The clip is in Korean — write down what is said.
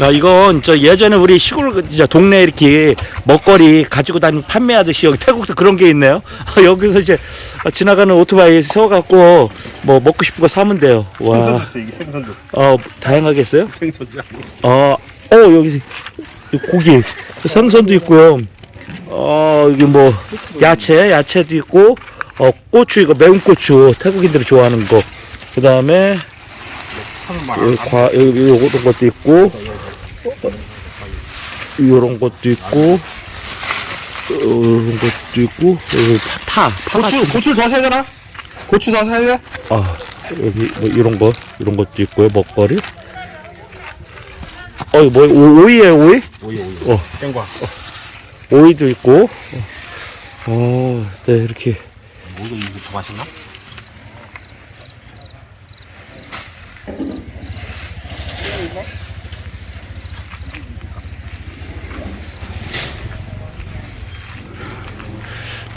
야, 이건 저 예전에 우리 시골 그 이제 동네 이렇게 먹거리 가지고 다니면 판매하듯이 여기 태국도 그런 게 있네요. 여기서 이제 지나가는 오토바이 세워갖고 뭐 먹고 싶은 거 사면 돼요. 와, 생선도 있어 이게 생선도 어 다양하게 있어요. 생선도 어, 어 여기 고기 생선도 있고요. 어 여기 뭐 야채 야채도 있고 어 고추 이거 매운 고추 태국인들이 좋아하는 거. 그 다음에 여기 과 여기 요런 것도 있고 요런 것도 있고 요런 것도 있고 여기 파, 파, 파 같은 고추 고추 더 사야 되나? 고추 더 사야 돼? 아 여기 뭐 이런 거 이런 것도 있고요 먹거리 어 이거 뭐 오- 오이예요 오이 오이 오이 어. 땡과 오이도 있고 어, 네 이렇게 오이가 이게 더 맛있나?